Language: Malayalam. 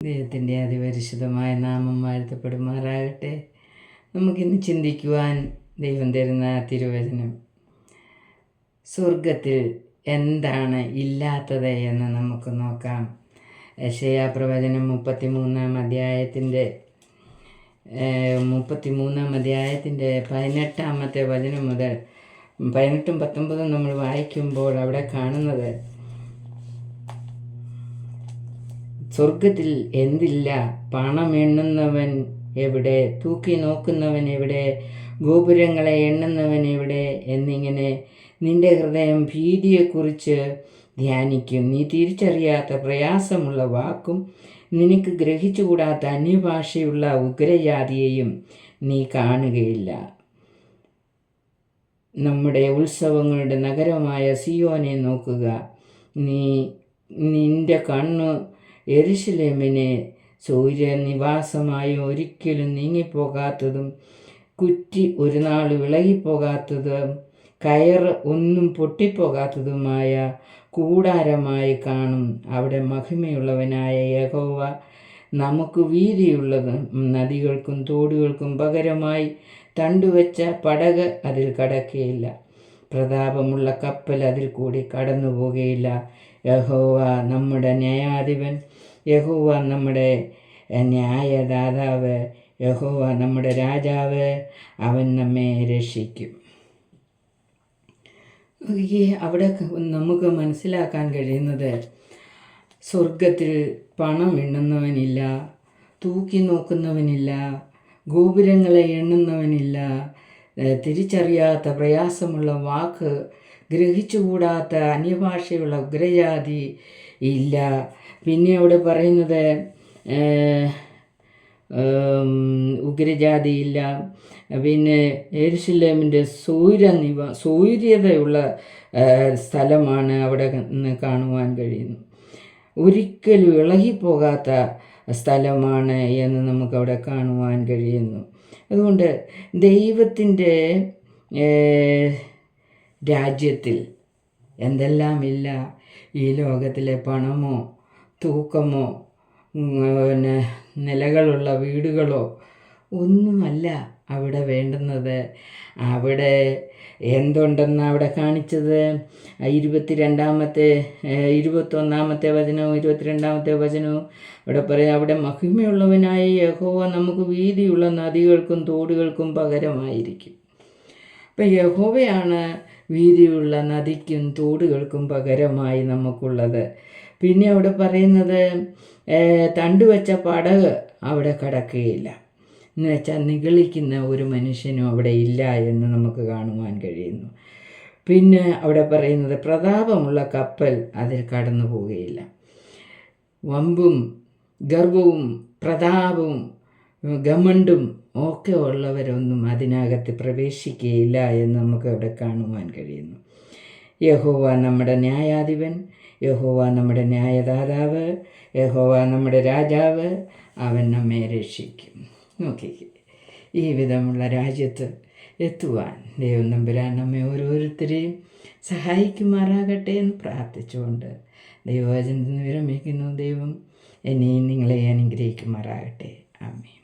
ദൈവത്തിന്റെ അതിപരിശുദ്ധമായ നാമം വാഴ്ത്തപ്പെടുമാറാകട്ടെ. നമുക്കിന്ന് ചിന്തിക്കുവാൻ ദൈവം തരുന്ന തിരുവചനം സ്വർഗത്തിൽ എന്താണ് ഇല്ലാത്തത് എന്ന് നമുക്ക് നോക്കാം. യശയാ പ്രവചനം മുപ്പത്തിമൂന്നാം അധ്യായത്തിന്റെ മുപ്പത്തിമൂന്നാം അധ്യായത്തിന്റെ പതിനെട്ടാമത്തെ വചനം മുതൽ പതിനെട്ടും പത്തൊമ്പതും നമ്മൾ വായിക്കുമ്പോൾ അവിടെ കാണുന്നത് സ്വർഗത്തിൽ എന്തില്ല? പണം എണ്ണുന്നവൻ എവിടെ? തൂക്കി നോക്കുന്നവൻ എവിടെ? ഗോപുരങ്ങളെ എണ്ണുന്നവൻ എവിടെ? എന്നിങ്ങനെ നിന്റെ ഹൃദയം ഭീതിയെക്കുറിച്ച് ധ്യാനിക്കും. നീ തിരിച്ചറിയാത്ത പ്രയാസമുള്ള വാക്കും നിനക്ക് ഗ്രഹിച്ചുകൂടാത്ത അന്യഭാഷയുള്ള ഉഗ്രജാതിയെയും നീ കാണുകയില്ല. നമ്മുടെ ഉത്സവങ്ങളുടെ നഗരമായ സിയോനെ നോക്കുക. നീ നിന്റെ കണ്ണു എരിശിലേമിനെ സൂര്യനിവാസമായി ഒരിക്കലും നീങ്ങിപ്പോകാത്തതും കുറ്റി ഒരു നാൾ വിളകിപ്പോകാത്തതും കയറ് ഒന്നും പൊട്ടിപ്പോകാത്തതുമായ കൂടാരമായി കാണും അവിടെ മഹിമയുള്ളവനായ യഹോവ. നമുക്ക് വീതിയുള്ളതും നദികൾക്കും തോടുകൾക്കും പകരമായി തണ്ടുവച്ച പടക് അതിൽ കടക്കുകയില്ല പ്രതാപമുള്ള കപ്പൽ അതിൽ കൂടി കടന്നു പോകുകയില്ല യഹോവ നമ്മുടെ ന്യായാധിപൻ യഹോവ നമ്മുടെ ന്യായദാതാവ് യഹോവ നമ്മുടെ രാജാവ് അവൻ നമ്മെ രക്ഷിക്കും. ഈ അവിടെ നമുക്ക് മനസ്സിലാക്കാൻ കഴിയുന്നത് സ്വർഗത്തിൽ പണം എണ്ണുന്നവനില്ല തൂക്കി നോക്കുന്നവനില്ല ഗോപുരങ്ങളെ എണ്ണുന്നവനില്ല തിരിച്ചറിയാത്ത പ്രയാസമുള്ള വാക്ക് ഗ്രഹിച്ചുകൂടാത്ത അന്യഭാഷയുള്ള ഉഗ്രജാതി ഇല്ല. പിന്നെ അവിടെ പറയുന്നത് ഉഗ്രജാതി ഇല്ല. പിന്നെ എരുശിലേമിന്റെ സൂര്യനിവ സൂര്യതയുള്ള സ്ഥലമാണ് അവിടെ കാണുവാൻ കഴിയുന്നു. ഒരിക്കലും ഇളകിപ്പോകാത്ത സ്ഥലമാണ് എന്ന് നമുക്കവിടെ കാണുവാൻ കഴിയുന്നു. അതുകൊണ്ട് ദൈവത്തിന്റെ രാജ്യത്തിൽ എന്തെല്ലാമില്ല? ഈ ലോകത്തിലെ പണമോ തൂക്കമോ പിന്നെ നിലകളുള്ള വീടുകളോ ഒന്നുമല്ല അവിടെ വേണ്ടുന്നത്. അവിടെ എന്തുണ്ടെന്ന് അവിടെ കാണിച്ചത്? ഇരുപത്തി രണ്ടാമത്തെ ഇരുപത്തൊന്നാമത്തെ വചനവും ഇരുപത്തിരണ്ടാമത്തെ വചനവും അവിടെ പറയാം അവിടെ മഹിമയുള്ളവനായ യഹോവ നമുക്ക് വീതിയുള്ള നദികൾക്കും തോടുകൾക്കും പകരമായിരിക്കും. അപ്പം യഹോവയാണ് വീതിയുള്ള നദിക്കും തോടുകൾക്കും പകരമായി നമുക്കുള്ളത്. പിന്നെ അവിടെ പറയുന്നത് തണ്ടുവച്ച പടക് അവിടെ കടക്കുകയില്ല. എന്ന് വെച്ചാൽ നിഗളിക്കുന്ന ഒരു മനുഷ്യനും അവിടെ ഇല്ല എന്ന് നമുക്ക് കാണുവാൻ കഴിയുന്നു. പിന്നെ അവിടെ പറയുന്നത് പ്രതാപമുള്ള കപ്പൽ അതിൽ കടന്നു പോവുകയില്ല. വമ്പും ഗർവവും പ്രതാപവും ഗമണ്ടും ഒക്കെ ഉള്ളവരൊന്നും അതിനകത്ത് പ്രവേശിക്കുകയില്ല എന്ന് നമുക്ക് അവിടെ കാണുവാൻ കഴിയുന്നു. യഹോവ നമ്മുടെ ന്യായാധിപൻ യഹോവ നമ്മുടെ ന്യായദാതാവ് യഹോവ നമ്മുടെ രാജാവ് അവൻ നമ്മെ രക്ഷിക്കും. നോക്കി ഈ വിധമുള്ള രാജ്യത്ത് എത്തുവാൻ ദൈവം നമ്പുരാൻ നമ്മെ ഓരോരുത്തരെയും സഹായിക്കുമാറാകട്ടെ എന്ന് പ്രാർത്ഥിച്ചുകൊണ്ട് ദൈവവചനത്തിന് വിരമിക്കുന്നു. ദൈവം എന്നെയും നിങ്ങളെ അനുഗ്രഹിക്കുമാറാകട്ടെ. ആമേ